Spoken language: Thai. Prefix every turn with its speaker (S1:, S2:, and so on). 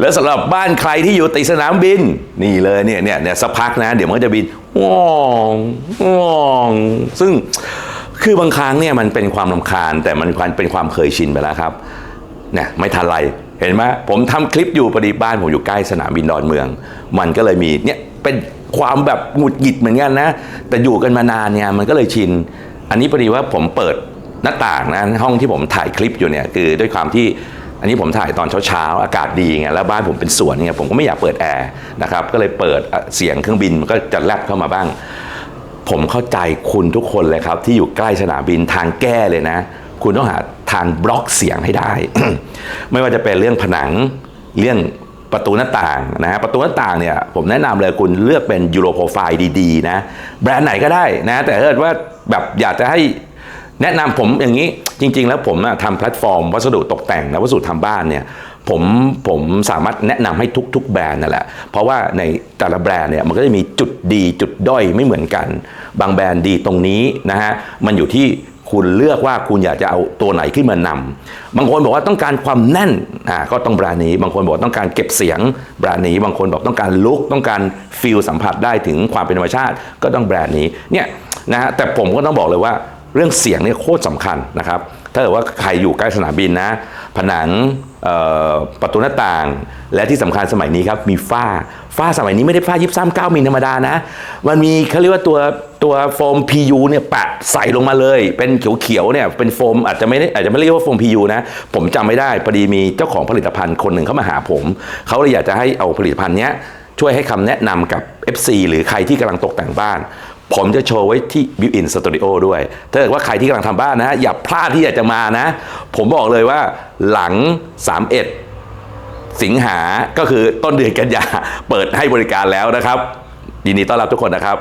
S1: แล้วสำหรับบ้านใครที่อยู่ติดสนามบิน นี่เลยเนี่ยเนี่ยเนี่ยสักพักนะ เดี๋ยวมันก็จะบินว่องว่องซึ่งคือบางครั้งเนี่ยมันเป็นความลำคาญ แต่มันเป็นความเคยชินไปแล้วครับเนี่ยไม่ทันไรเห็นไหมผมทำคลิปอยู่พอดีบ้านผมอยู่ใกล้สนามบินดอนเมือง มันก็เลยมีเนี่ยเป็นความแบบหงุดหงิดเหมือนกันนะ แต่อยู่กันมานานเนี่ยมันก็เลยชิน อันนี้พอดีว่าผมเปิดหน้าต่างนะห้องที่ผมถ่ายคลิปอยู่เนี่ยคือด้วยความที่ อันนี้ผมถ่ายตอนเช้าๆ อากาศดีไงแล้วบ้านผมเป็นสวนไงผมก็ไม่อยากเปิดแอร์นะครับก็เลยเปิดเสียงเครื่องบินมันก็จะแลบเข้ามาบ้าง ผมเข้าใจคุณทุกคนเลยครับ ที่อยู่ใกล้สนามบินทางแก้เลยนะ คุณต้องหาทางบล็อกเสียงให้ได้ ไม่ว่าจะเป็นเรื่องผนังเรื่องประตูหน้าต่างนะฮะประตูหน้าต่างเนี่ยผมแนะนำเลยคุณเลือกเป็นยูโรโปรไฟล์ดีๆนะแบรนด์ไหนก็ได้นะ แต่ถ้าเกิดว่าแบบอยากจะให้ แนะนำผมอย่างนี้จริง ๆ แล้วผมทำแพลตฟอร์ม วัสดุตกแต่งและวัสดุทำบ้านเนี่ยผมผมสามารถแนะนำให้ทุก ๆ แบรนด์นั่นแหละ เพราะว่าในแต่ละแบรนด์เนี่ยมันก็จะมีจุดดีจุดด้อยไม่เหมือนกัน บางแบรนด์ดีตรงนี้นะฮะมันอยู่ที่คุณเลือกว่าคุณอยากจะเอาตัวไหนขึ้นมานำบางคนบอกว่าต้องการความแน่นอ่าก็ต้องแบรนด์นี้ บางคนบอกต้องการเก็บเสียงแบรนด์นี้ บางคนบอกต้องการลุคต้องการฟีลสัมผัสได้ถึงความเป็นธรรมชาติ ก็ต้องแบรนด์นี้เนี่ยนะฮะแต่ผมก็ต้องบอกเลยว่า เรื่องเสียงเนี่ยโคตรสำคัญนะครับ ถ้าเกิดว่าใครอยู่ใกล้สนามบินนะ ผนังประตูหน้าต่าง และที่สำคัญสมัยนี้ครับมีฝ้า ฝ้าสมัยนี้ไม่ได้ฝ้ายิบซ้ำเก้ามิลธรรมดานะ มันมีเขาเรียกว่าตัวตัวโฟม PU เนี่ยแปะใส่ลงมาเลย เป็นเขียวๆเนี่ยเป็นโฟมอาจจะไม่ได้อาจจะไม่เรียกว่าโฟม PU นะ ผมจำไม่ได้พอดีมีเจ้าของผลิตภัณฑ์คนหนึ่งเข้ามาหาผม เขาเลยอยากจะให้เอาผลิตภัณฑ์เนี้ยช่วยให้คำแนะนำกับ FC หรือใครที่กำลังตกแต่งบ้าน ผมจะโชว์ไว้ที่ Built-in Studio ด้วย ถ้าเกิดว่าใครที่กำลังทำบ้านนะ อย่าพลาดที่อยากจะมานะ ผมบอกเลยว่าหลัง 31 สิงหาก็คือต้นเดือนกันยาเปิดให้บริการแล้วนะครับยินดีต้อนรับทุกคนนะครับ